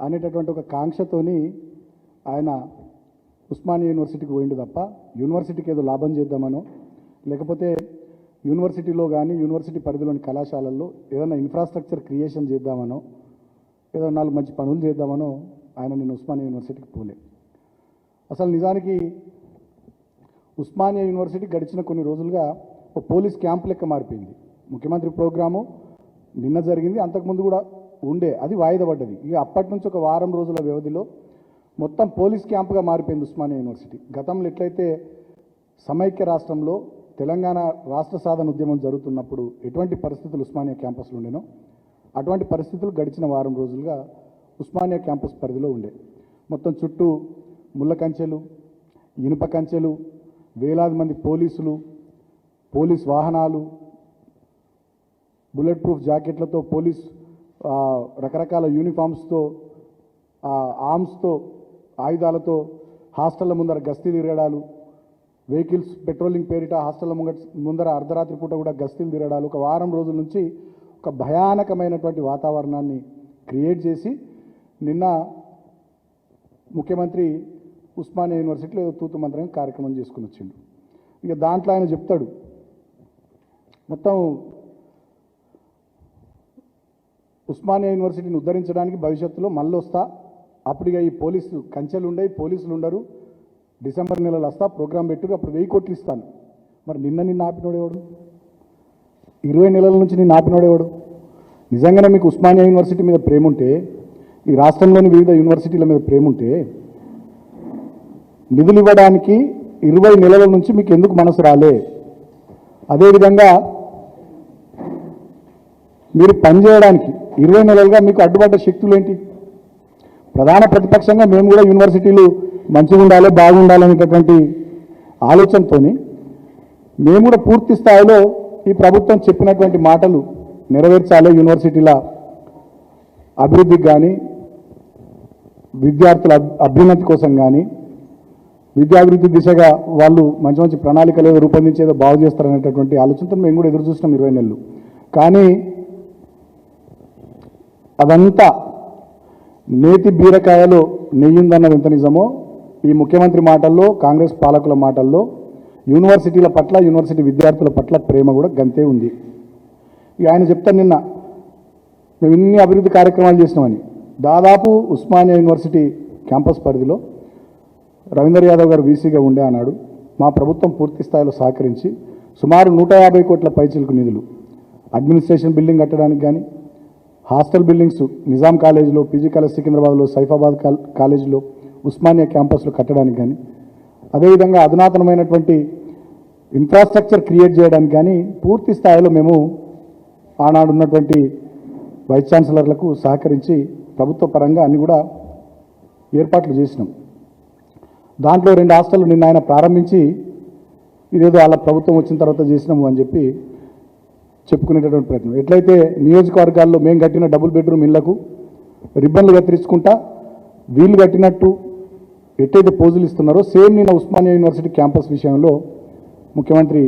అనేటటువంటి ఒక కాంక్షతోని ఆయన ఉస్మానియా యూనివర్సిటీకి పోయిండు తప్ప యూనివర్సిటీకి ఏదో లాభం చేద్దామనో లేకపోతే యూనివర్సిటీలో కానీ యూనివర్సిటీ పరిధిలోని కళాశాలల్లో ఏదైనా ఇన్ఫ్రాస్ట్రక్చర్ క్రియేషన్ చేద్దామనో ఏదో నాలుగు మంచి పనులు చేద్దామనో ఆయన నేను ఉస్మానియా యూనివర్సిటీకి పోలే. అసలు నిజానికి ఉస్మానియా యూనివర్సిటీ గడిచిన కొన్ని రోజులుగా ఒక పోలీస్ క్యాంప్ లెక్క మారిపోయింది. ముఖ్యమంత్రి ప్రోగ్రాము నిన్న జరిగింది అంతకుముందు కూడా ఉండే అది వాయిదా పడ్డది. ఇక అప్పటి నుంచి ఒక వారం రోజుల వ్యవధిలో మొత్తం పోలీస్ క్యాంపుగా మారిపోయింది ఉస్మానియా యూనివర్సిటీ. గతంలో ఎట్లయితే సమైక్య రాష్ట్రంలో తెలంగాణ రాష్ట్ర సాధన ఉద్యమం జరుగుతున్నప్పుడు ఎటువంటి పరిస్థితులు ఉస్మానియా క్యాంపస్లో ఉండేనో అటువంటి పరిస్థితులు గడిచిన వారం రోజులుగా ఉస్మానియా క్యాంపస్ పరిధిలో ఉండే. మొత్తం చుట్టూ ముళ్ళ కంచెలు ఇనుప కంచెలు వేలాది మంది పోలీసులు పోలీస్ వాహనాలు బుల్లెట్ ప్రూఫ్ జాకెట్లతో పోలీస్ రకరకాల యూనిఫామ్స్తో ఆర్మ్స్తో ఆయుధాలతో హాస్టల్ల ముందర గస్తీ తిరగడాలు వెహికల్స్ పెట్రోలింగ్ పేరిట హాస్టళ్ళ ముంగ ముందర అర్ధరాత్రి పూట కూడా గస్తీలు తిరగడాలు ఒక వారం రోజుల నుంచి ఒక భయానకమైనటువంటి వాతావరణాన్ని క్రియేట్ చేసి నిన్న ముఖ్యమంత్రి ఉస్మానియా యూనివర్సిటీలో ఏదో తూతు మంత్రం కార్యక్రమం చేసుకుని వచ్చిండు. ఇక దాంట్లో ఆయన చెప్తాడు మొత్తం ఉస్మానియా యూనివర్సిటీని ఉద్ధరించడానికి భవిష్యత్తులో మళ్ళీ వస్తా అప్పుడు ఈ పోలీసు కంచెలు ఉండే పోలీసులు ఉండరు డిసెంబర్ నెలలో వస్తా ప్రోగ్రాం పెట్టురు అప్పుడు వెయ్యి కోట్లు ఇస్తాను. మరి నిన్న నిన్న ఆపినోడేవాడు ఇరవై నెలల నుంచి నేను ఆపినోడేవాడు నిజంగానే మీకు ఉస్మానియా యూనివర్సిటీ మీద ప్రేమ ఉంటే ఈ రాష్ట్రంలోని వివిధ యూనివర్సిటీల మీద ప్రేమ ఉంటే నిధులు ఇవ్వడానికి ఇరవై నెలల నుంచి మీకు ఎందుకు మనసు రాలే? అదేవిధంగా మీరు పనిచేయడానికి ఇరవై నెలలుగా మీకు అడ్డుపడ్డ శక్తులు ఏంటి ప్రధాన ప్రతిపక్షంగా మేము కూడా యూనివర్సిటీలు మంచిగా ఉండాలి బాగుండాలి అనేటటువంటి ఆలోచనతో మేము కూడా పూర్తి స్థాయిలో ఈ ప్రభుత్వం చెప్పినటువంటి మాటలు నెరవేర్చాలి యూనివర్సిటీల అభివృద్ధికి కానీ విద్యార్థుల అభ్యున్నతి కోసం కానీ విద్యాభివృద్ధి దిశగా వాళ్ళు మంచి మంచి ప్రణాళికలు రూపొందించేదో బాగు చేస్తారనేటటువంటి ఆలోచనతో మేము కూడా ఎదురు చూసినాం ఇరవై నెలలు. కానీ అదంతా నేతి బీరకాయలో నెయ్యిందన్నది ఎంత నిజమో ఈ ముఖ్యమంత్రి మాటల్లో కాంగ్రెస్ పాలకుల మాటల్లో యూనివర్సిటీల పట్ల యూనివర్సిటీ విద్యార్థుల పట్ల ప్రేమ కూడా గంతే ఉంది. ఇక ఆయన చెప్తాను నిన్న మేము ఇన్ని అభివృద్ధి కార్యక్రమాలు చేసినామని. దాదాపు ఉస్మానియా యూనివర్సిటీ క్యాంపస్ పరిధిలో రవీందర్ యాదవ్ గారు వీసీగా ఉండే అన్నాడు మా ప్రభుత్వం పూర్తి స్థాయిలో సహకరించి సుమారు నూట యాభై కోట్ల పైచిలకు నిధులు అడ్మినిస్ట్రేషన్ బిల్డింగ్ కట్టడానికి కానీ హాస్టల్ బిల్డింగ్స్ నిజాం కాలేజీలో పీజీ కాలేజ్ సికింద్రాబాద్లో సైఫాబాద్ కాల్- కాలేజీలో ఉస్మానియా క్యాంపస్లో కట్టడానికి కానీ అదేవిధంగా అధునాతనమైనటువంటి ఇన్ఫ్రాస్ట్రక్చర్ క్రియేట్ చేయడానికి కానీ పూర్తి స్థాయిలో మేము ఆనాడున్నటువంటి వైస్ ఛాన్సలర్లకు సహకరించి ప్రభుత్వ పరంగా అన్ని కూడా ఏర్పాట్లు చేసినాం. దాంట్లో రెండు హాస్టళ్ళు నిన్న ఆయన ప్రారంభించి ఇదేదో వాళ్ళ ప్రభుత్వం వచ్చిన తర్వాత చేసినాము అని చెప్పి చెప్పుకునేటటువంటి ప్రయత్నం. ఎట్లయితే నియోజకవర్గాల్లో మేము కట్టిన డబుల్ బెడ్రూమ్ ఇళ్ళకు రిబ్బన్లు కత్తిరించుకుంటా వీళ్ళు కట్టినట్టు ఎట్టయితే పోజులు ఇస్తున్నారో సేమ్ నిన్న ఉస్మానియా యూనివర్సిటీ క్యాంపస్ విషయంలో ముఖ్యమంత్రి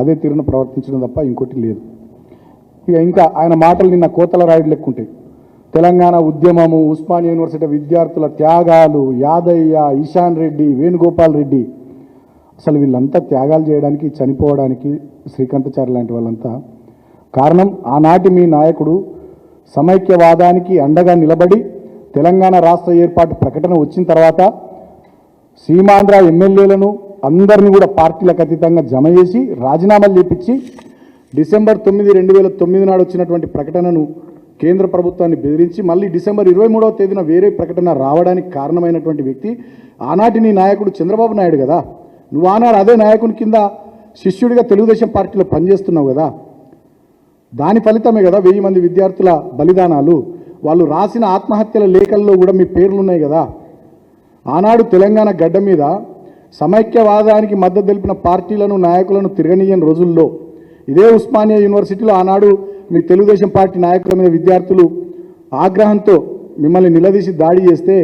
అదే తీరును ప్రవర్తించడం తప్ప ఇంకోటి లేదు. ఇక ఇంకా ఆయన మాటలు నిన్న కోతల రాయుడు లెక్కుంటాయి. తెలంగాణ ఉద్యమము ఉస్మానియా యూనివర్సిటీ విద్యార్థుల త్యాగాలు యాదయ్య ఈశాన్ రెడ్డి వేణుగోపాల్ రెడ్డి అసలు వీళ్ళంతా త్యాగాలు చేయడానికి చనిపోవడానికి శ్రీకాంతచారి లాంటి వాళ్ళంతా కారణం ఆనాటి మీ నాయకుడు సమైక్యవాదానికి అండగా నిలబడి తెలంగాణ రాష్ట్ర ఏర్పాటు ప్రకటన వచ్చిన తర్వాత సీమాంధ్ర ఎమ్మెల్యేలను అందరినీ కూడా పార్టీలకు అతీతంగా జమ చేసి రాజీనామాలు చేపించి డిసెంబర్ తొమ్మిది రెండు వేల తొమ్మిది నాడు వచ్చినటువంటి ప్రకటనను కేంద్ర ప్రభుత్వాన్ని బెదిరించి మళ్ళీ డిసెంబర్ ఇరవై మూడవ తేదీన వేరే ప్రకటన రావడానికి కారణమైనటువంటి వ్యక్తి ఆనాటి నీ నాయకుడు చంద్రబాబు నాయుడు కదా. నువ్వు ఆనాడు అదే నాయకుని కింద శిష్యుడిగా తెలుగుదేశం పార్టీలో పనిచేస్తున్నావు కదా. దాని ఫలితమే కదా వెయ్యి మంది విద్యార్థుల బలిదానాలు. వాళ్ళు రాసిన ఆత్మహత్యల లేఖల్లో కూడా మీ పేర్లు ఉన్నాయి కదా. ఆనాడు తెలంగాణ గడ్డ మీద సమైక్యవాదానికి మద్దతు తెలిపిన పార్టీలను నాయకులను తిరగనీయని రోజుల్లో ఇదే ఉస్మానియా యూనివర్సిటీలో ఆనాడు మీ తెలుగుదేశం పార్టీ నాయకుల మీద విద్యార్థులు ఆగ్రహంతో మిమ్మల్ని నిలదీసి దాడి చేస్తే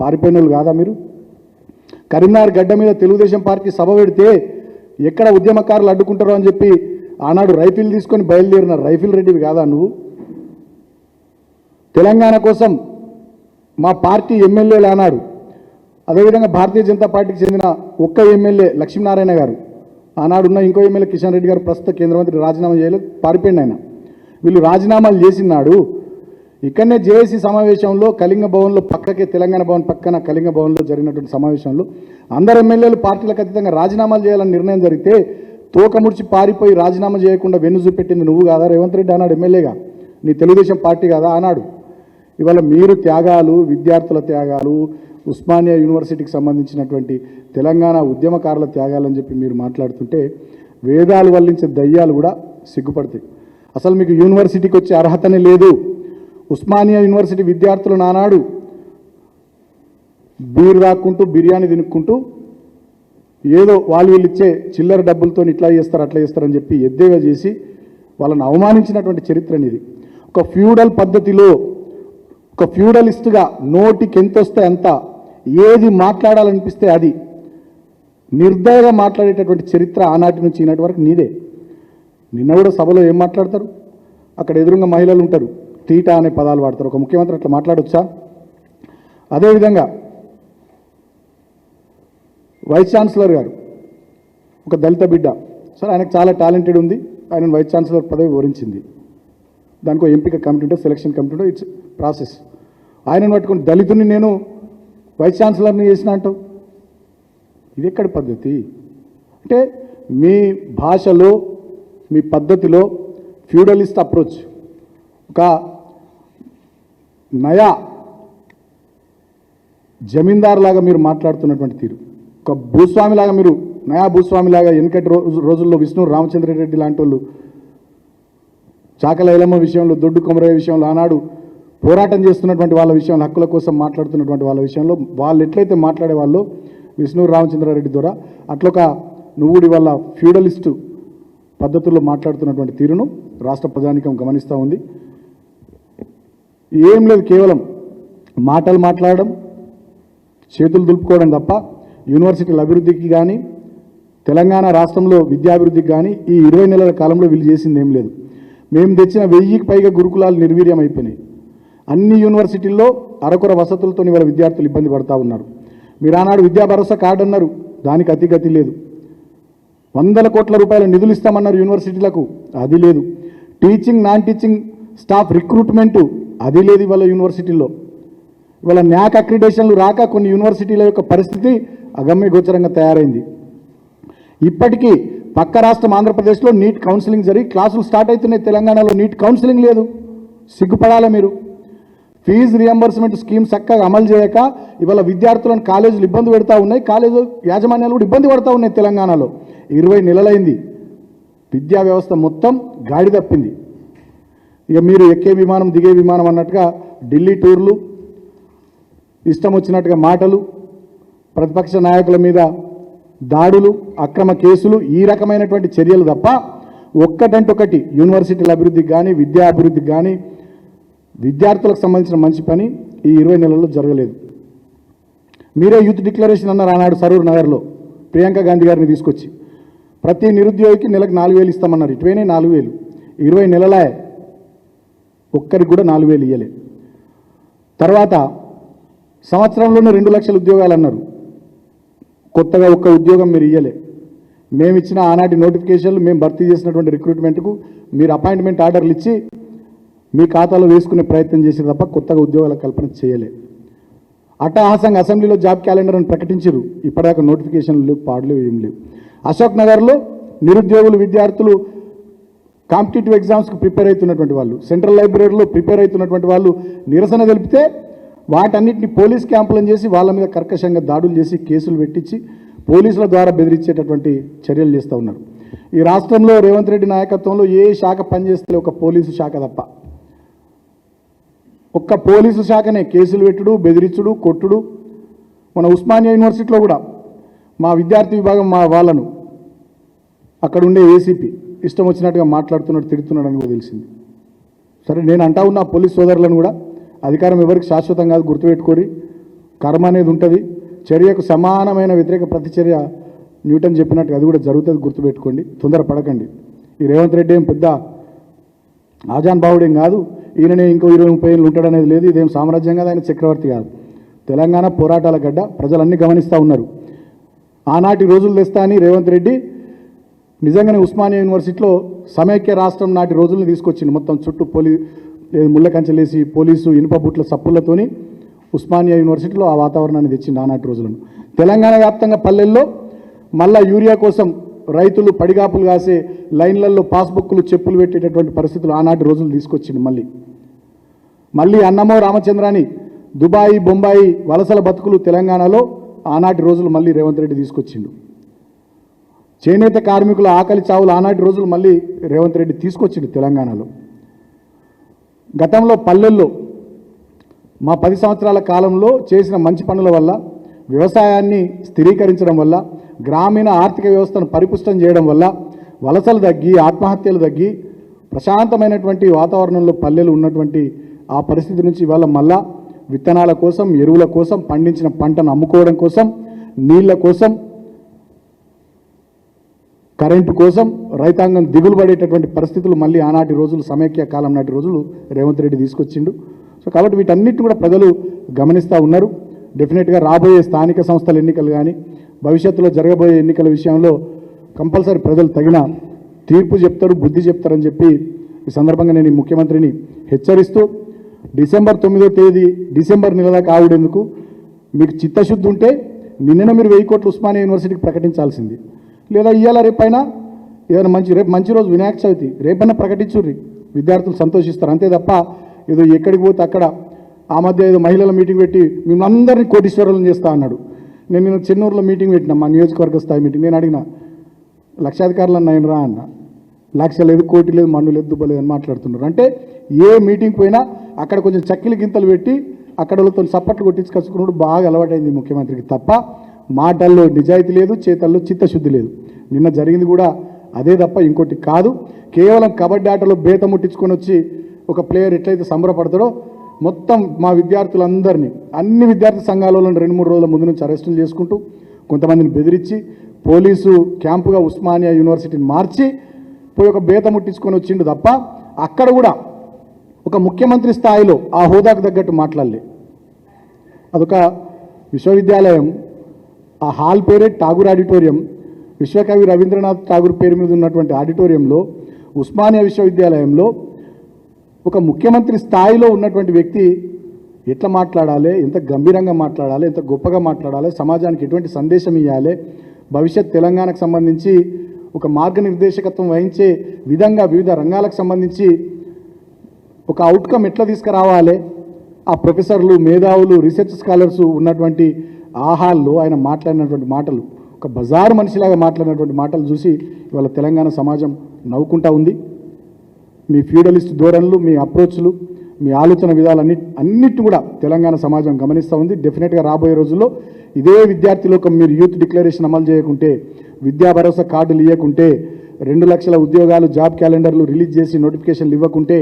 పారిపోయిన కాదా మీరు? కరీంనగర్ గడ్డ మీద తెలుగుదేశం పార్టీ సభ పెడితే ఎక్కడ ఉద్యమకారులు అడ్డుకుంటారో అని చెప్పి ఆనాడు రైఫిల్ తీసుకొని బయలుదేరిన రైఫిల్ రెడ్డివి కాదా నువ్వు? తెలంగాణ కోసం మా పార్టీ ఎమ్మెల్యేలు ఆనాడు. అదేవిధంగా భారతీయ జనతా పార్టీకి చెందిన ఒక్క ఎమ్మెల్యే లక్ష్మీనారాయణ గారు. ఆనాడు ఉన్న ఇంకో ఎమ్మెల్యే కిషన్ రెడ్డి గారు ప్రస్తుత కేంద్ర మంత్రి రాజీనామా చేయలేదు పారిపోయింది ఆయన. వీళ్ళు రాజీనామాలు చేసినాడు. ఇక్కడనే జేఏసీ సమావేశంలో కళింగ భవన్లో పక్కకే తెలంగాణ భవన్ పక్కన కళింగ భవన్లో జరిగినటువంటి సమావేశంలో అందరు ఎమ్మెల్యేలు పార్టీలకు అతీతంగా రాజీనామాలు చేయాలని నిర్ణయం జరిగితే తోకముడిచి పారిపోయి రాజీనామా చేయకుండా వెన్ను చూపెట్టింది నువ్వు కాదా? రేవంత్ రెడ్డి అన్నాడు ఎమ్మెల్యేగా. నీ తెలుగుదేశం పార్టీ కాదా? అన్నాడు. ఇవాళ మీరు త్యాగాలు విద్యార్థుల త్యాగాలు ఉస్మానియా యూనివర్సిటీకి సంబంధించినటువంటి తెలంగాణ ఉద్యమకారుల త్యాగాలని చెప్పి మీరు మాట్లాడుతుంటే వేదాలు వల్లించే దయ్యాలు కూడా సిగ్గుపడతాయి. అసలు మీకు యూనివర్సిటీకి వచ్చే అర్హతనే లేదు. ఉస్మానియా యూనివర్సిటీ విద్యార్థులు నానాడు. బీరు రాక్కుంటూ బిర్యానీ తినుక్కుంటూ ఏదో వాళ్ళు వీళ్ళు ఇచ్చే చిల్లర డబ్బులతో ఇట్లా చేస్తారు అట్లా చేస్తారని చెప్పి ఎద్దేగా చేసి వాళ్ళని అవమానించినటువంటి చరిత్ర అనేది. ఒక ఫ్యూడల్ పద్ధతిలో ఒక ఫ్యూడలిస్ట్గా నోటికి ఎంత వస్తే అంత ఏది మాట్లాడాలనిపిస్తే అది నిర్దయగా మాట్లాడేటటువంటి చరిత్ర ఆనాటి నుంచి ఈనాటి వరకు నీదే. నిన్న కూడా సభలో ఏం మాట్లాడతారు? అక్కడ ఎదురుగా మహిళలు ఉంటారు. తీట అనే పదాలు వాడతారు. ఒక ముఖ్యమంత్రి అట్లా మాట్లాడొచ్చా? అదేవిధంగా వైస్ ఛాన్సలర్ గారు. ఒక దళిత బిడ్డ. సార్ ఆయనకు చాలా టాలెంటెడ్ ఉంది. ఆయన వైస్ ఛాన్సలర్ పదవి వరించింది దానికి ఎంపిక కమిటీ ఉంటే సెలక్షన్ కమిటీ ఉంటే ఇట్స్ ప్రాసెస్ ఆయనను పట్టుకుని దళితుని నేను వైస్ ఛాన్సలర్ని చేసిన అంటావు? ఇది ఎక్కడ పద్ధతి? అంటే మీ భాషలో మీ పద్ధతిలో ఫ్యూడలిస్ట్ అప్రోచ్ ఒక నయా జమీందార్ లాగా మీరు మాట్లాడుతున్నటువంటి తీరు. ఒక భూస్వామిలాగా మీరు నయా భూస్వామిలాగా వెనకటి రోజు రోజుల్లో విష్ణు రామచంద్రరెడ్డి లాంటి వాళ్ళు చాకల ఎలమ్మ విషయంలో దొడ్డు కొమరయ్య విషయంలో ఆనాడు పోరాటం చేస్తున్నటువంటి వాళ్ళ విషయంలో హక్కుల కోసం మాట్లాడుతున్నటువంటి వాళ్ళ విషయంలో వాళ్ళు ఎట్లయితే మాట్లాడే వాళ్ళు విష్ణు రామచంద్రారెడ్డి ద్వారా అట్లొక నువ్వుడి వల్ల ఫ్యూడలిస్టు పద్ధతుల్లో మాట్లాడుతున్నటువంటి తీరును రాష్ట్ర ప్రజానికం గమనిస్తూ ఉంది. ఏం లేదు కేవలం మాటలు మాట్లాడడం చేతులు దులుపుకోవడం తప్ప యూనివర్సిటీల అభివృద్ధికి కానీ తెలంగాణ రాష్ట్రంలో విద్యాభివృద్ధికి కానీ ఈ ఇరవై నెలల కాలంలో వీళ్ళు చేసింది ఏం లేదు. మేము తెచ్చిన వెయ్యికి పైగా గురుకులాలు నిర్వీర్యం అయిపోయినాయి. అన్ని యూనివర్సిటీల్లో అరకొర వసతులతో ఇవాళ విద్యార్థులు ఇబ్బంది పడతా ఉన్నారు. మీరు ఆనాడు విద్యా భరోసా కార్డు అన్నారు. దానికి అతిగతి లేదు. వందల కోట్ల రూపాయల నిధులు ఇస్తామన్నారు యూనివర్సిటీలకు. అది లేదు. Teaching non teaching staff recruitment అది లేదు ఇవాళ యూనివర్సిటీల్లో. ఇవాళ న్యాక్ అక్రిడేషన్లు రాక కొన్ని యూనివర్సిటీల యొక్క పరిస్థితి అగమ్య గోచరంగా తయారైంది. ఇప్పటికీ పక్క రాష్ట్రం ఆంధ్రప్రదేశ్లో నీట్ కౌన్సిలింగ్ జరిగి క్లాసులు స్టార్ట్ అవుతున్నాయి తెలంగాణలో నీట్ కౌన్సిలింగ్ లేదు. సిగ్గుపడాలి మీరు? ఫీజు రియంబర్స్మెంట్ స్కీమ్ చక్కగా అమలు చేయక ఇవాళ విద్యార్థులను కాలేజీలు ఇబ్బంది పెడతా ఉన్నాయి. కాలేజీ యాజమాన్యాలు కూడా ఇబ్బంది పడతా ఉన్నాయి తెలంగాణలో. ఇరవై నెలలైంది. విద్యా వ్యవస్థ మొత్తం గాడి తప్పింది. ఇక మీరు ఎక్కే విమానం దిగే విమానం అన్నట్టుగా ఢిల్లీ టూర్లు ఇష్టం వచ్చినట్టుగా మాటలు ప్రతిపక్ష నాయకుల మీద దాడులు అక్రమ కేసులు ఈ రకమైనటువంటి చర్యలు తప్ప ఒక్కటంటొకటి యూనివర్సిటీల అభివృద్ధికి కానీ విద్యా అభివృద్ధికి కానీ విద్యార్థులకు సంబంధించిన మంచి పని ఈ ఇరవై నెలల్లో జరగలేదు. మీరే యూత్ డిక్లరేషన్ అన్నారు ఆనాడు సరూర్ నగర్లో. ప్రియాంక గాంధీ గారిని తీసుకొచ్చి. ప్రతి నిరుద్యోగికి నెలకు నాలుగు వేలు ఇస్తామన్నారు. ఇటువైనా నాలుగు వేలు. ఇరవై నెలలే. ఒక్కరికి కూడా నాలుగు వేలు ఇవ్వలే తర్వాత సంవత్సరంలోనే రెండు లక్షల ఉద్యోగాలు అన్నారు. కొత్తగా ఒక్క ఉద్యోగం మీరు ఇయ్యలే. మేము ఇచ్చిన ఆనాటి నోటిఫికేషన్లు మేము భర్తీ చేసినటువంటి రిక్రూట్మెంట్కు మీరు అపాయింట్మెంట్ ఆర్డర్లు ఇచ్చి మీ ఖాతాలో వేసుకునే ప్రయత్నం చేసిన తప్ప కొత్తగా ఉద్యోగాల కల్పన చేయలే. అట్టహాసంగా అసెంబ్లీలో జాబ్ క్యాలెండర్ అని ప్రకటించారు ఇప్పటిదాకా నోటిఫికేషన్లు లేవు పాడలేవు ఏం లేవు. అశోక్ నగర్లో నిరుద్యోగులు విద్యార్థులు కాంపిటేటివ్ ఎగ్జామ్స్కి ప్రిపేర్ అవుతున్నటువంటి వాళ్ళు సెంట్రల్ లైబ్రరీలో ప్రిపేర్ అవుతున్నటువంటి వాళ్ళు నిరసన తెలిపితే వాటన్నిటిని పోలీస్ క్యాంపులను చేసి వాళ్ళ మీద కర్కశంగా దాడులు చేసి కేసులు పెట్టించి పోలీసుల ద్వారా బెదిరించేటటువంటి చర్యలు చేస్తూ ఉన్నారు. ఈ రాష్ట్రంలో రేవంత్ రెడ్డి నాయకత్వంలో ఏ శాఖ పనిచేస్తే ఒక పోలీసు శాఖ తప్ప. ఒక్క పోలీసు శాఖనే కేసులు పెట్టుడు బెదిరించుడు కొట్టుడు. మన ఉస్మానియా యూనివర్సిటీలో కూడా మా విద్యార్థి విభాగం మా వాళ్ళను అక్కడ ఉండే ఏసీపీ ఇష్టం వచ్చినట్టుగా మాట్లాడుతున్నాడు తిడుతున్నాడు అని కూడా తెలిసింది. సరే నేను అంటా ఉన్న పోలీస్ సోదరులను కూడా అధికారం ఎవరికి శాశ్వతం కాదు గుర్తుపెట్టుకోరి. కర్మ అనేది ఉంటుంది. చర్యకు సమానమైన వ్యతిరేక ప్రతిచర్య న్యూటన్ చెప్పినట్టు అది కూడా జరుగుతుంది గుర్తుపెట్టుకోండి. తొందరపడకండి ఈ రేవంత్ రెడ్డి ఏం పెద్ద ఆజాన్ బావుడేం కాదు. ఈయననే ఇంకో ఇరవై ముప్పై ఏళ్ళు ఉంటాడనేది లేదు. ఇదేం సామ్రాజ్యం కాదు. ఆయన చక్రవర్తి కాదు. తెలంగాణ పోరాటాల గడ్డ ప్రజలన్నీ గమనిస్తూ ఉన్నారు. ఆనాటి రోజులు తెస్తా అని రేవంత్ రెడ్డి నిజంగానే ఉస్మానియా యూనివర్సిటీలో సమైక్య రాష్ట్రం నాటి రోజుల్ని తీసుకొచ్చింది మొత్తం చుట్టూ పోలీ ముళ్ళ కంచెలేసి పోలీసు ఇనుప బుట్ల సప్పులతోని ఉస్మానియా యూనివర్సిటీలో ఆ వాతావరణాన్ని తెచ్చింది ఆనాటి రోజులను. తెలంగాణ వ్యాప్తంగా పల్లెల్లో మళ్ళా యూరియా కోసం రైతులు పడిగాపులు కాసే లైన్లలో పాస్బుక్లు చెప్పులు పెట్టేటటువంటి పరిస్థితులు ఆనాటి రోజులు తీసుకొచ్చింది మళ్ళీ. మళ్ళీ అన్నమో రామచంద్రాని దుబాయి బొంబాయి వలసల బతుకులు తెలంగాణలో ఆనాటి రోజులు మళ్ళీ రేవంత్ రెడ్డి తీసుకొచ్చిండు. చేనేత కార్మికుల ఆకలి చావులు ఆనాటి రోజులు మళ్ళీ రేవంత్ రెడ్డి తీసుకొచ్చిండు తెలంగాణలో. గతంలో పల్లెల్లో మా పది సంవత్సరాల కాలంలో చేసిన మంచి పనుల వల్ల వ్యవసాయాన్ని స్థిరీకరించడం వల్ల గ్రామీణ ఆర్థిక వ్యవస్థను పరిపుష్టం చేయడం వల్ల వలసలు తగ్గి ఆత్మహత్యలు తగ్గి ప్రశాంతమైనటువంటి వాతావరణంలో పల్లెలు ఉన్నటువంటి ఆ పరిస్థితి నుంచి ఇవాళ మళ్ళా విత్తనాల కోసం ఎరువుల కోసం పండించిన పంటను అమ్ముకోవడం కోసం నీళ్ళ కోసం కరెంటు కోసం రైతాంగం దిగులు పడేటటువంటి పరిస్థితులు మళ్ళీ ఆనాటి రోజులు సమైక్య కాలం నాటి రోజులు రేవంత్ రెడ్డి తీసుకొచ్చిండు. సో కాబట్టి వీటన్నిటిని కూడా ప్రజలు గమనిస్తూ ఉన్నారు. డెఫినెట్గా రాబోయే స్థానిక సంస్థల ఎన్నికలు కానీ భవిష్యత్తులో జరగబోయే ఎన్నికల విషయంలో కంపల్సరీ ప్రజలు తగిన తీర్పు చెప్తారు బుద్ధి చెప్తారని చెప్పి ఈ సందర్భంగా నేను ఈ ముఖ్యమంత్రిని హెచ్చరిస్తూ డిసెంబర్ తొమ్మిదో తేదీ డిసెంబర్ నెల దాకా ఆవిడెందుకు మీకు చిత్తశుద్ధి ఉంటే నిన్ననే మీరు వెయ్యి కోట్లు ఉస్మానియా యూనివర్సిటీకి ప్రకటించాల్సింది. లేదా ఇవాళ రేపైనా ఏదైనా మంచి రేపు మంచి రోజు వినాయక చవితి రేపన్నా ప్రకటించుర్రి. విద్యార్థులు సంతోషిస్తారు. అంతే తప్ప ఏదో ఎక్కడికి పోతే అక్కడ ఆ మధ్య ఏదో మహిళల మీటింగ్ పెట్టి మిమ్మల్ని అందరినీ కోటీశ్వరులను చేస్తా అన్నాడు. నేను నిన్న చెన్నూరులో మీటింగ్ పెట్టినా మా నియోజకవర్గ స్థాయి మీటింగ్. నేను అడిగిన లక్షాధికారులు అన్న రా అన్న. లక్ష లేదు కోటి లేదు మన్ను లేదు దుబ్బ లేదు అని మాట్లాడుతున్నారు. అంటే ఏ మీటింగ్ పోయినా అక్కడ కొంచెం చక్కిలి గింతలు పెట్టి అక్కడ వాళ్ళతో సప్పట్లు కొట్టించుకొచ్చుకున్నప్పుడు బాగా అలవాటైంది ముఖ్యమంత్రికి తప్ప మాటల్లో నిజాయితీ లేదు చేతల్లో చిత్తశుద్ధి లేదు. నిన్న జరిగింది కూడా అదే తప్ప ఇంకోటి కాదు. కేవలం కబడ్డీ ఆటలో బేత ముట్టించుకొని వచ్చి ఒక ప్లేయర్ ఎట్లయితే సంబరపడతాడో మొత్తం మా విద్యార్థులందరినీ అన్ని విద్యార్థి సంఘాలలో రెండు మూడు రోజుల ముందు నుంచి అరెస్టులు చేసుకుంటూ కొంతమందిని బెదిరించి పోలీసు క్యాంపుగా ఉస్మానియా యూనివర్సిటీని మార్చి పోయి ఒక బేత ముట్టించుకొని వచ్చిండు తప్ప అక్కడ కూడా ఒక ముఖ్యమంత్రి స్థాయిలో ఆ హోదాకు తగ్గట్టు మాట్లాడలే. అదొక విశ్వవిద్యాలయం ఆ హాల్ పేరే ఠాగూర్ ఆడిటోరియం విశ్వకవి రవీంద్రనాథ్ ఠాగూర్ పేరు మీద ఉన్నటువంటి ఆడిటోరియంలో ఉస్మానియా విశ్వవిద్యాలయంలో ఒక ముఖ్యమంత్రి స్థాయిలో ఉన్నటువంటి వ్యక్తి ఎట్లా మాట్లాడాలి ఎంత గంభీరంగా మాట్లాడాలి ఎంత గొప్పగా మాట్లాడాలి సమాజానికి ఎటువంటి సందేశం ఇవ్వాలి భవిష్యత్ తెలంగాణకు సంబంధించి ఒక మార్గనిర్దేశకత్వం వహించే విధంగా వివిధ రంగాలకు సంబంధించి ఒక అవుట్కమ్ ఎట్లా తీసుకురావాలి ఆ ప్రొఫెసర్లు మేధావులు రీసెర్చ్ స్కాలర్స్ ఉన్నటువంటి ఆహాల్లో ఆయన మాట్లాడినటువంటి మాటలు. ఒక బజారు మనిషిలాగా మాట్లాడినటువంటి మాటలు చూసి ఇవాళ తెలంగాణ సమాజం నవ్వుకుంటా ఉంది. మీ ఫ్యూడలిస్ట్ ధోరణులు మీ అప్రోచ్లు మీ ఆలోచన విధాలన్ని అన్నిటి కూడా తెలంగాణ సమాజం గమనిస్తూ ఉంది. డెఫినెట్గా రాబోయే రోజుల్లో ఇదే విద్యార్థి లోకం మీరు యూత్ డిక్లరేషన్ అమలు చేయకుంటే విద్యా భరోసా కార్డులు ఇవ్వకుంటే రెండు లక్షల ఉద్యోగాలు జాబ్ క్యాలెండర్లు రిలీజ్ చేసి నోటిఫికేషన్లు ఇవ్వకుంటే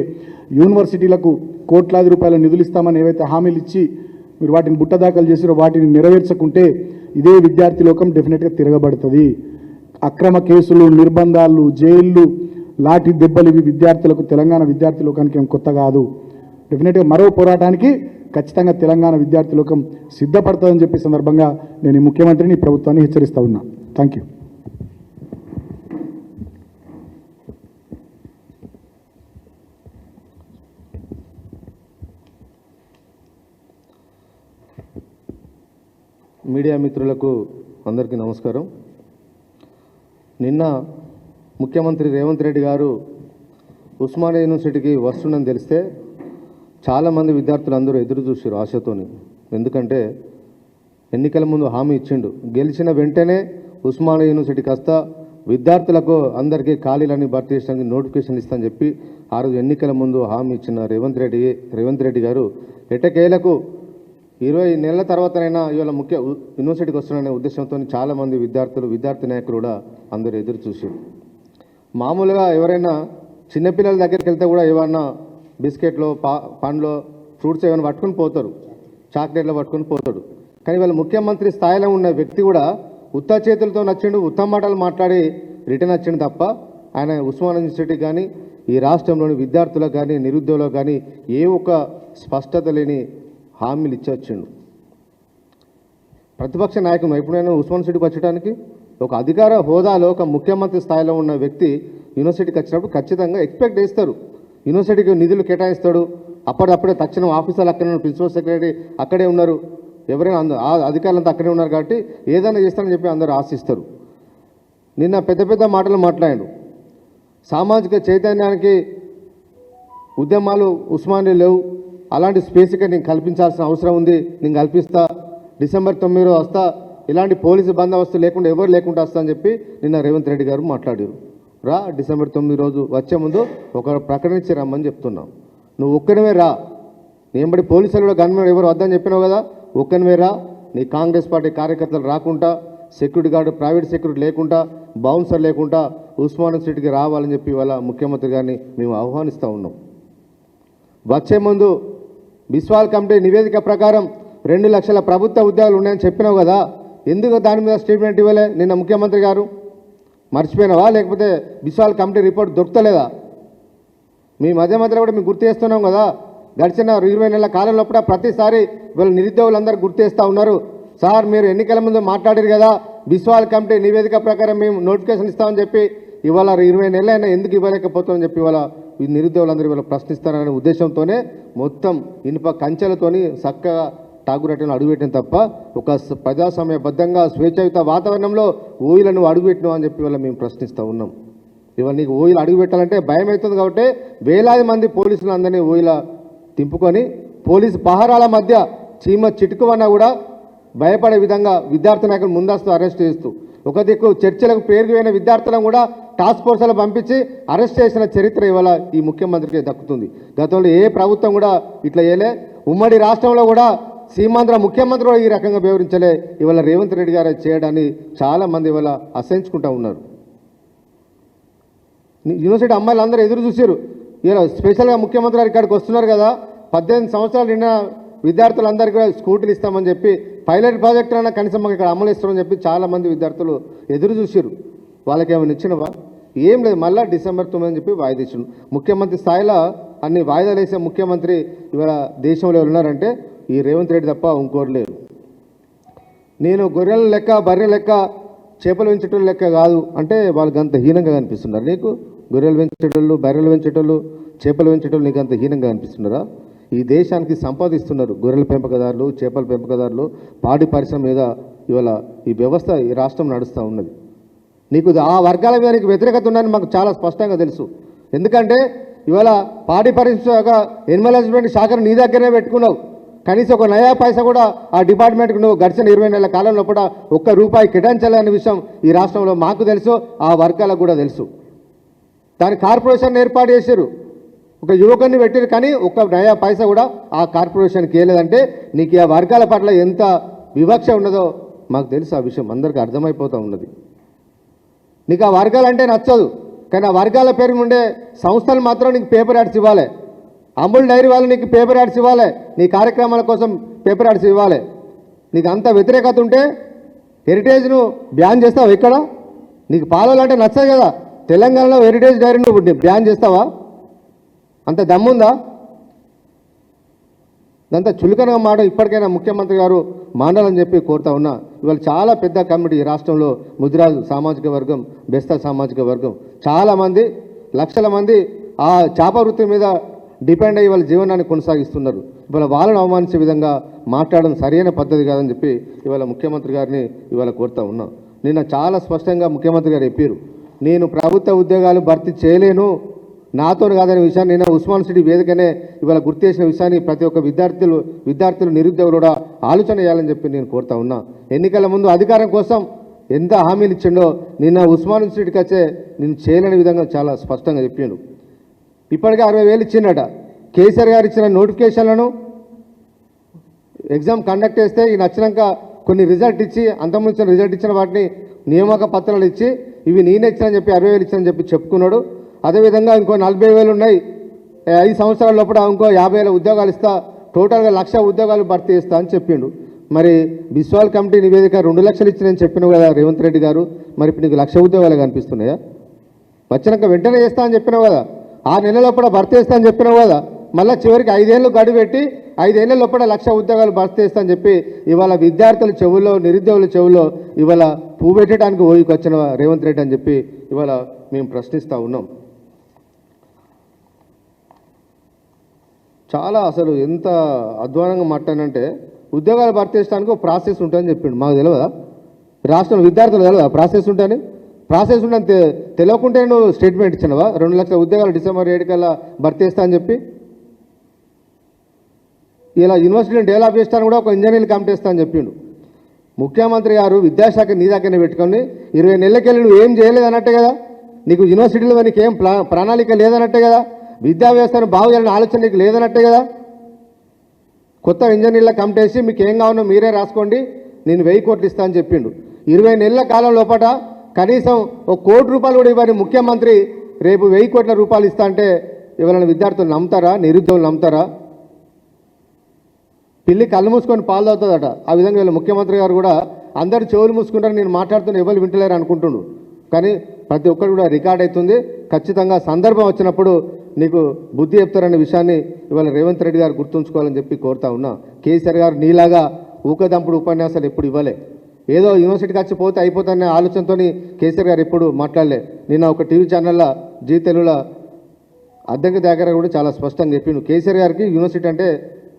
యూనివర్సిటీలకు కోట్లాది రూపాయల నిధులు ఇస్తామని ఏవైతే హామీలు ఇచ్చి మీరు వాటిని బుట్టదాఖలు చేసిరో వాటిని నెరవేర్చకుంటే ఇదే విద్యార్థి లోకం డెఫినెట్గా తిరగబడుతుంది. అక్రమ కేసులు నిర్బంధాలు జైళ్ళు లాఠీ దెబ్బలు ఇవి విద్యార్థులకు తెలంగాణ విద్యార్థి లోకానికి ఏం కొత్త కాదు. డెఫినెట్గా మరో పోరాటానికి ఖచ్చితంగా తెలంగాణ విద్యార్థి లోకం సిద్ధపడుతుందని చెప్పే సందర్భంగా నేను ఈ ముఖ్యమంత్రిని ప్రభుత్వాన్ని హెచ్చరిస్తా ఉన్నా. థ్యాంక్ యూ మీడియా మిత్రులకు అందరికీ నమస్కారం. నిన్న ముఖ్యమంత్రి రేవంత్ రెడ్డి గారు ఉస్మానియా యూనివర్సిటీకి వస్తుందని తెలిస్తే చాలామంది విద్యార్థులు అందరూ ఎదురు చూసారు ఆశతోని. ఎందుకంటే ఎన్నికల ముందు హామీ ఇచ్చిండు. గెలిచిన వెంటనే ఉస్మానియా యూనివర్సిటీకి వస్తా విద్యార్థులకు అందరికీ ఖాళీలని భర్తీ చేయడానికి నోటిఫికేషన్ ఇస్తానని చెప్పి ఆ రోజు ఎన్నికల ముందు హామీ ఇచ్చిన రేవంత్ రెడ్డి రేవంత్ రెడ్డి గారు ఎటకేలకు ఇరవై నెలల తర్వాతనైనా ఇవాళ ముఖ్య యూనివర్సిటీకి వస్తున్న ఉద్దేశంతో చాలామంది విద్యార్థులు విద్యార్థి నాయకులు కూడా అందరు ఎదురు చూసారు మామూలుగా ఎవరైనా చిన్నపిల్లల దగ్గరికి వెళ్తే కూడా ఏమన్నా బిస్కెట్లో పా పండ్లో ఫ్రూట్స్ ఏమైనా పట్టుకుని పోతారు. చాక్లెట్లు పట్టుకుని పోతాడు కానీ వాళ్ళ ముఖ్యమంత్రి స్థాయిలో ఉన్న వ్యక్తి కూడా ఉత్త చేతులతో నచ్చిండు ఉత్తమ మాటలు మాట్లాడి రిటర్న్ వచ్చిండు తప్ప ఆయన ఉస్మాన్ యూనివర్సిటీ కానీ ఈ రాష్ట్రంలోని విద్యార్థులకు కానీ నిరుద్యోగులకు కానీ ఏ ఒక్క స్పష్టత లేని హామీలు ఇచ్చొచ్చిండు. ప్రతిపక్ష నాయకుడు ఎప్పుడైనా ఉస్మాన్ సిటీకి వచ్చడానికి ఒక అధికార హోదాలో ఒక ముఖ్యమంత్రి స్థాయిలో ఉన్న వ్యక్తి యూనివర్సిటీకి వచ్చినప్పుడు ఖచ్చితంగా ఎక్స్పెక్ట్ చేస్తారు. యూనివర్సిటీకి నిధులు కేటాయిస్తాడు. అప్పటికప్పుడే తక్షణం ఆఫీసర్లు అక్కడే ప్రిన్సిపల్ సెక్రటరీ అక్కడే ఉన్నారు. ఎవరైనా అంద ఆ అధికారులంతా అక్కడే ఉన్నారు కాబట్టి ఏదైనా చేస్తారని చెప్పి అందరూ ఆశిస్తారు. నిన్న పెద్ద పెద్ద మాటలు మాట్లాడాడు. సామాజిక చైతన్యానికి ఉద్యమాలు ఉస్మానియా లేవు. అలాంటి స్పేస్ ఇక్కడ నేను కల్పించాల్సిన అవసరం ఉంది. నేను కల్పిస్తా. డిసెంబర్ తొమ్మిదిలో వస్తా. ఇలాంటి పోలీసు బందోబస్తు లేకుండా ఎవరు లేకుండా వస్తా అని చెప్పి నిన్న రేవంత్ రెడ్డి గారు మాట్లాడారు. రా డిసెంబర్ తొమ్మిది రోజు వచ్చే ముందు ఒక ప్రకటన ఇచ్చి రమ్మని చెప్తున్నాం. నువ్వు ఒక్కనివే రా. నేను పోలీసులు కూడా గన్మెన్ ఎవరు వద్దని చెప్పినావు కదా? ఒక్కనివే రా. నీ కాంగ్రెస్ పార్టీ కార్యకర్తలు రాకుండా సెక్యూరిటీ గార్డు ప్రైవేట్ సెక్యూరిటీ లేకుండా బౌన్సర్ లేకుండా ఉస్మాన్ సిటీకి రావాలని చెప్పి ఇవాళ ముఖ్యమంత్రి గారిని మేము ఆహ్వానిస్తూ ఉన్నాం. వచ్చే ముందు బిస్వాల్ కమిటీ నివేదిక ప్రకారం రెండు లక్షల ప్రభుత్వ ఉద్యోగాలు ఉన్నాయని చెప్పినావు కదా. ఎందుకు దాని మీద స్టేట్మెంట్ ఇవ్వలే? నిన్న ముఖ్యమంత్రి గారు. మర్చిపోయినావా? లేకపోతే బిస్వాల్ కమిటీ రిపోర్ట్ దొరుకుతలేదా? మీ మధ్య మధ్యలో కూడా మేము గుర్తు చేస్తున్నాం కదా. గడిచిన ఇరవై నెలల కాలంలో కూడా ప్రతిసారి వీళ్ళ నిరుద్యోగులందరూ గుర్తు చేస్తూ ఉన్నారు. సార్ మీరు ఎన్నికల ముందు మాట్లాడారు కదా. బిస్వాల్ కమిటీ నివేదిక ప్రకారం మేము నోటిఫికేషన్ ఇస్తామని చెప్పి ఇవాళ ఇరవై నెలలైనా ఎందుకు ఇవ్వలేకపోతామని చెప్పి ఇవాళ ఈ నిరుద్యోగులందరూ వీళ్ళు ప్రశ్నిస్తారనే ఉద్దేశంతోనే మొత్తం ఇనుప కంచెలతోని చక్కగా టాగురట్టను అడుగుపెట్టిన తప్ప ఒక స- ప్రజాస్వామ్యబద్ధంగా స్వేచ్ఛాయుత వాతావరణంలో ఓయిలను అడుగుపెట్టినావు అని చెప్పి వాళ్ళు మేము ప్రశ్నిస్తూ ఉన్నాం. ఇవన్నీ ఓయిలు అడుగుపెట్టాలంటే భయం అవుతుంది కాబట్టి వేలాది మంది పోలీసులు అందరినీ ఓయిల తింపుకొని పోలీసు పహారాల మధ్య చీమ చిటుకువన్నా కూడా భయపడే విధంగా విద్యార్థి నాయకులు ముందస్తు అరెస్ట్ చేస్తూ ఒక దిక్కు చర్చలకు పేరుపోయిన విద్యార్థులను కూడా టాస్క్ ఫోర్స్లో పంపించి అరెస్ట్ చేసిన చరిత్ర ఇవాళ ఈ ముఖ్యమంత్రికి దక్కుతుంది. గతంలో ఏ ప్రభుత్వం కూడా ఇట్లా చేయలే. ఉమ్మడి రాష్ట్రంలో కూడా సీమాంధ్ర ముఖ్యమంత్రి కూడా ఈ రకంగా వివరించలే. ఇవాళ రేవంత్ రెడ్డి గారు చేయడాన్ని చాలా మంది ఇవాళ అసహించుకుంటూ ఉన్నారు. యూనివర్సిటీ అమ్మాయిలు అందరూ ఎదురు చూసారు ఇలా స్పెషల్గా ముఖ్యమంత్రి గారు ఇక్కడికి వస్తున్నారు కదా. పద్దెనిమిది సంవత్సరాలు నిన్న విద్యార్థులందరికీ కూడా స్కూటీలు ఇస్తామని చెప్పి పైలట్ ప్రాజెక్ట్ అయినా కనీసం మాకు ఇక్కడ అమలు ఇస్తామని చెప్పి చాలా మంది విద్యార్థులు ఎదురు చూసారు వాళ్ళకి ఏమైనా ఇచ్చినవా? ఏం లేదు మళ్ళీ డిసెంబర్ తొమ్మిది అని చెప్పి వాయిదా ఇచ్చిండు ముఖ్యమంత్రి స్థాయిలో అన్ని వాయిదాలు వేసే ముఖ్యమంత్రి ఇవాళ దేశంలో ఎవరు ఉన్నారంటే ఈ రేవంత్ రెడ్డి తప్ప ఇంకోరు లేరు. నేను గొర్రెల లెక్క బర్రెల లెక్క చేపలు పెంచేటోళ్ళు లెక్క కాదు. అంటే వాళ్ళకి అంత హీనంగా కనిపిస్తున్నారు. నీకు గొర్రెలు పెంచేటోళ్ళు బర్రెలు పెంచేటోళ్ళు చేపలు పెంచేటోళ్ళు నీకు అంత హీనంగా కనిపిస్తున్నారా? ఈ దేశానికి సంపాదిస్తున్నారు గొర్రెల పెంపకదారులు చేపల పెంపకదారులు పాడి పరిశ్రమ మీద ఇవాళ ఈ వ్యవస్థ ఈ రాష్ట్రం నడుస్తూ ఉన్నది. నీకు ఆ వర్గాల మీద నీకు వ్యతిరేకత ఉందని మాకు చాలా స్పష్టంగా తెలుసు. ఎందుకంటే ఇవాళ పాడి పరిశ్రమ ఎనిమల్ హస్బెండ్ శాఖను నీ దగ్గరనే పెట్టుకున్నావు. కనీసం ఒక నయా పైసా కూడా ఆ డిపార్ట్మెంట్కి నువ్వు గడిచిన ఇరవై నెలల కాలంలో కూడా ఒక్క రూపాయి కేటాయించాలనే విషయం ఈ రాష్ట్రంలో మాకు తెలుసు ఆ వర్గాలకు కూడా తెలుసు. దాని కార్పొరేషన్ ఏర్పాటు చేశారు. ఒక యువకుని పెట్టారు కానీ ఒక్క నయా పైసా కూడా ఆ కార్పొరేషన్కి వేయలేదంటే నీకు ఆ వర్గాల పట్ల ఎంత వివక్ష ఉన్నదో మాకు తెలుసు ఆ విషయం. అందరికీ అర్థమైపోతూ ఉన్నది. నీకు ఆ వర్గాలంటే నచ్చదు. కానీ ఆ వర్గాల పేరు ఉండే సంస్థలు మాత్రం నీకు పేపర్ యాడ్స్ ఇవ్వాలి. అమూల్ డైరీ వాళ్ళు నీకు పేపర్ యాడ్స్ ఇవ్వాలి. నీ కార్యక్రమాల కోసం పేపర్ యాడ్స్ ఇవ్వాలి. నీకు అంత వ్యతిరేకత ఉంటే హెరిటేజ్ను బ్యాన్ చేస్తావు ఎక్కడ నీకు పాలలు అంటే నచ్చదు కదా. తెలంగాణలో హెరిటేజ్ డైరీని నువ్వు బ్యాన్ చేస్తావా? అంత దమ్ముందా? ఇదంతా చులకనగా మాట ఇప్పటికైనా ముఖ్యమంత్రి గారు మానాలని చెప్పి కోరుతా ఉన్నా. ఇవాళ చాలా పెద్ద కమిటీ ఈ రాష్ట్రంలో ముదిరాజు సామాజిక వర్గం బెస్త సామాజిక వర్గం. చాలామంది లక్షల మంది ఆ చేప వృత్తి మీద డిపెండ్ అయ్యి వాళ్ళ జీవనాన్ని కొనసాగిస్తున్నారు. ఇవాళ వాళ్ళని అవమానించే విధంగా మాట్లాడడం సరైన పద్ధతి కాదని చెప్పి ఇవాళ ముఖ్యమంత్రి గారిని ఇవాళ కోరుతా ఉన్నాం. నిన్న చాలా స్పష్టంగా ముఖ్యమంత్రి గారు చెప్పారు నేను ప్రభుత్వ ఉద్యోగాలు భర్తీ చేయలేను నాతో కాదనే విషయాన్ని నేను ఉస్మాన్ సిటీ వేదికనే ఇవాళ గుర్తు చేసిన విషయాన్ని ప్రతి ఒక్క విద్యార్థులు విద్యార్థులు నిరుద్యోగులు కూడా ఆలోచన చేయాలని చెప్పి నేను కోరుతా ఉన్నా. ఎన్నికల ముందు అధికారం కోసం ఎంత హామీలు ఇచ్చిండో నిన్న ఉస్మాన్ ఇన్స్టిట్యూట్కి వచ్చే నేను చేయలేని విధంగా చాలా స్పష్టంగా చెప్పాడు. ఇప్పటికే అరవై వేలు ఇచ్చిండట. కేసీఆర్ గారు ఇచ్చిన నోటిఫికేషన్లను ఎగ్జామ్ కండక్ట్ చేస్తే ఈ నచ్చినాక కొన్ని రిజల్ట్ ఇచ్చి అంతకుముందు రిజల్ట్ ఇచ్చిన వాటిని నియామక పత్రాలు ఇచ్చి ఇవి నేనే ఇచ్చానని చెప్పి అరవై వేలు ఇచ్చానని చెప్పి చెప్పుకున్నాడు. అదేవిధంగా ఇంకో నలభై వేలు ఉన్నాయి. ఐదు సంవత్సరాల లోపల ఇంకో యాభై వేల ఉద్యోగాలు ఇస్తా టోటల్గా లక్ష ఉద్యోగాలు భర్తీ ఇస్తా అని చెప్పిండు. మరి బిస్వాల్ కమిటీ నివేదిక రెండు లక్షలు ఇచ్చినని చెప్పిన కదా రేవంత్ రెడ్డి గారు మరి ఇప్పుడు నీకు లక్ష ఉద్యోగాలు కనిపిస్తున్నాయా? వచ్చినాక వెంటనే చేస్తా అని చెప్పినావు కదా. ఆ నెల లోపల భర్తీ చేస్తా అని చెప్పినావు కదా. మళ్ళీ చివరికి ఐదేళ్ళు గడువు పెట్టి ఐదేళ్ళ లోపల లక్ష ఉద్యోగాలు భర్తీ చేస్తా అని చెప్పి ఇవాళ విద్యార్థుల చెవుల్లో నిరుద్యోగుల చెవుల్లో ఇవాళ పువ్వు పెట్టడానికి ఓయికి వచ్చిన రేవంత్ రెడ్డి అని చెప్పి ఇవాళ మేము ప్రశ్నిస్తూ ఉన్నాం. చాలా అసలు ఎంత అధ్వానంగా మాట్లాడినంటే ఉద్యోగాలు భర్తీ చేయడానికి ఒక ప్రాసెస్ ఉంటుందని చెప్పిండు. మాకు తెలియదా రాష్ట్రంలో విద్యార్థులు తెలియదా ప్రాసెస్ ఉంటుందని ప్రాసెస్ ఉంటే తె- తెలియకుంటే నువ్వు స్టేట్మెంట్ ఇచ్చినవా? రెండు లక్షల ఉద్యోగాలు డిసెంబర్ ఏడు కల్లా భర్తీ చేస్తా అని చెప్పి? ఇలా యూనివర్సిటీని డెవలప్ చేస్తాను కూడా ఒక ఇంజనీరింగ్ కమిటీ ఇస్తా అని చెప్పిండు. ముఖ్యమంత్రి గారు విద్యాశాఖ నీ దగ్గరనే పెట్టుకొని ఇరవై నెలలకెళ్ళి నువ్వు ఏం చేయలేదు అన్నట్టే కదా? నీకు యూనివర్సిటీలో నీకు ఏం ప్రణాళిక లేదన్నట్టే కదా? విద్యా వ్యవస్థను బాగు ఆలోచన నీకు లేదన్నట్టే కదా? కొత్త ఇంజనీర్ల కమిటీ మీకు ఏం కావాలో మీరే రాసుకోండి నేను వెయ్యి కోట్లు ఇస్తా అని చెప్పిండు. ఇరవై నెలల కాలం లోపల కనీసం ఒక కోటి రూపాయలు కూడా ఇవ్వని ముఖ్యమంత్రి రేపు వెయ్యి కోట్ల రూపాయలు ఇస్తా అంటే ఎవరైనా విద్యార్థులు నమ్ముతారా? నిరుద్యోగులు నమ్ముతారా? పిల్లి కళ్ళు మూసుకొని పాలు తాగుతుందట. ఆ విధంగా వీళ్ళ ముఖ్యమంత్రి గారు కూడా అందరు చెవులు మూసుకుంటారు నేను మాట్లాడుతున్న ఎవరు వింటలేరు అనుకుంటుండు కానీ ప్రతి ఒక్కరు కూడా రికార్డ్ అవుతుంది. ఖచ్చితంగా సందర్భం వచ్చినప్పుడు నీకు బుద్ధి చెప్తారనే విషయాన్ని ఇవాళ రేవంత్ రెడ్డి గారు గుర్తుంచుకోవాలని చెప్పి కోరుతా ఉన్నా. కేసీఆర్ గారు నీలాగా ఊకదంపుడు ఉపన్యాసాలు ఎప్పుడు ఇవ్వలే. ఏదో యూనివర్సిటీకి వచ్చి పోతే అయిపోతానే ఆలోచనతో కేసీఆర్ గారు ఎప్పుడు మాట్లాడలే. నిన్న ఒక టీవీ ఛానల్లో జీ తెలుగులో అద్దెకి దగ్గర కూడా చాలా స్పష్టంగా చెప్పిండు. కేసీఆర్ గారికి యూనివర్సిటీ అంటే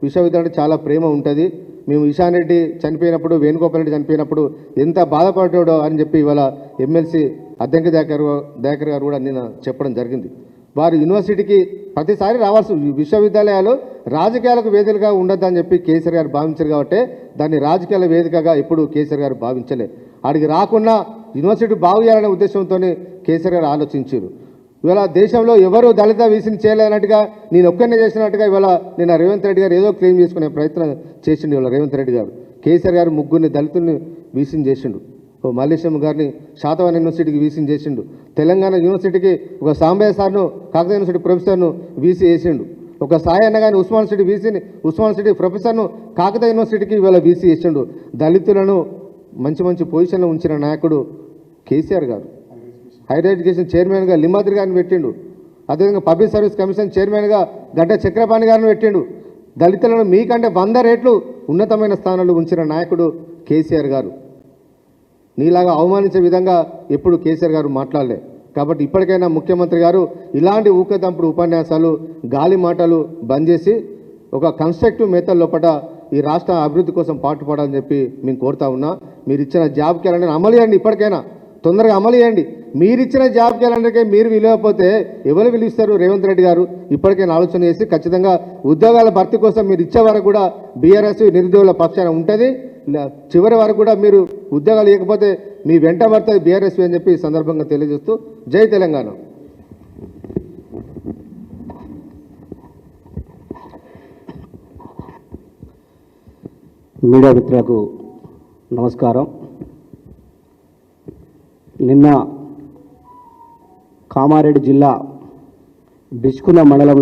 విశ్వవిద్యాలయం చాలా ప్రేమ ఉంటుంది. మేము ఇషాన్ రెడ్డి చనిపోయినప్పుడు వేణుగోపాల్ రెడ్డి చనిపోయినప్పుడు ఎంత బాధపడ్డాడో అని చెప్పి ఇవాళ ఎమ్మెల్సీ అద్దంకి దయాకర్ దయాకర్ గారు కూడా నిన్న చెప్పడం జరిగింది. వారు యూనివర్సిటీకి ప్రతిసారి రావాల్సి విశ్వవిద్యాలయాలు రాజకీయాలకు వేదికగా ఉండొద్దని చెప్పి కేసీఆర్ గారు భావించారు కాబట్టి దాన్ని రాజకీయాల వేదికగా ఎప్పుడు కేసీఆర్ గారు భావించలే. ఆడికి రాకుండా యూనివర్సిటీ బాగు చేయాలనే ఉద్దేశంతో కేసీఆర్ గారు ఆలోచించారు. ఇవాళ దేశంలో ఎవరు దళిత వీసిని చేయలేనట్టుగా నేను ఒక్కనే చేసినట్టుగా ఇవాళ నేను రేవంత్ రెడ్డి గారు ఏదో క్లెయిమ్ చేసుకునే ప్రయత్నం చేసిండు ఇవాళ రేవంత్ రెడ్డి గారు. కేసీఆర్ గారు ముగ్గురిని దళితుల్ని వీసిని చేసిండు. మల్లేశం గారిని శాతవాన్ యూనివర్సిటీకి వీసీని చేసిండు. తెలంగాణ యూనివర్సిటీకి ఒక సాంబయ్య సార్ను కాకతీయ యూనివర్సిటీ ప్రొఫెసర్ను వీసీ చేసిండు. ఒక సాయి అన్న కానీ ఉస్మాన్ సిటీ వీసీని ఉస్మాన్ సిటీ ప్రొఫెసర్ను కాకతీయ యూనివర్సిటీకి ఇవాళ వీసీ చేసిండు. దళితులను మంచి మంచి పొజిషన్లో ఉంచిన నాయకుడు కేసీఆర్ గారు. హైయర్ ఎడ్యుకేషన్ చైర్మన్గా లిమాద్రి గారిని పెట్టిండు. అదేవిధంగా పబ్లిక్ సర్వీస్ కమిషన్ చైర్మన్గా గడ్డ చక్రపాణి గారిని పెట్టిండు. దళితులను మీకంటే వంద రేట్లు ఉన్నతమైన స్థానంలో ఉంచిన నాయకుడు కేసీఆర్ గారు. నీలాగా అవమానించే విధంగా ఎప్పుడు కేసీఆర్ గారు మాట్లాడలే. కాబట్టి ఇప్పటికైనా ముఖ్యమంత్రి గారు ఇలాంటి ఊకదంపుడు ఉపన్యాసాలు గాలి మాటలు బంద్ చేసి ఒక కన్స్ట్రక్టివ్ మెథడ్ లోపల ఈ రాష్ట్ర అభివృద్ధి కోసం పాటుపడాలని చెప్పి మేము కోరుతా ఉన్నా. మీరు ఇచ్చిన జాబ్ క్యాలెండర్ అమలు చేయండి ఇప్పటికైనా. తొందరగా అమలు చేయండి. మీరు ఇచ్చిన జాబ్ క్యాలెండర్కే మీరు విలువకపోతే ఎవరు విలువిస్తారు? రేవంత్ రెడ్డి గారు ఇప్పటికైనా ఆలోచన చేసి ఖచ్చితంగా ఉద్యోగాల భర్తీ కోసం మీరు ఇచ్చే వరకు కూడా బీఆర్ఎస్ నిరుద్యోగుల పక్షాన ఉంటుంది. చివరి వరకు కూడా మీరు ఉద్యోగాలు ఇవ్వకపోతే మీ వెంట పడుతుంది బీఆర్ఎస్ అని చెప్పి ఈ సందర్భంగా తెలియజేస్తూ జై తెలంగాణ. మీడియా మిత్రులకు నమస్కారం. నిన్న కామారెడ్డి జిల్లా బిచ్కుల మండలంలో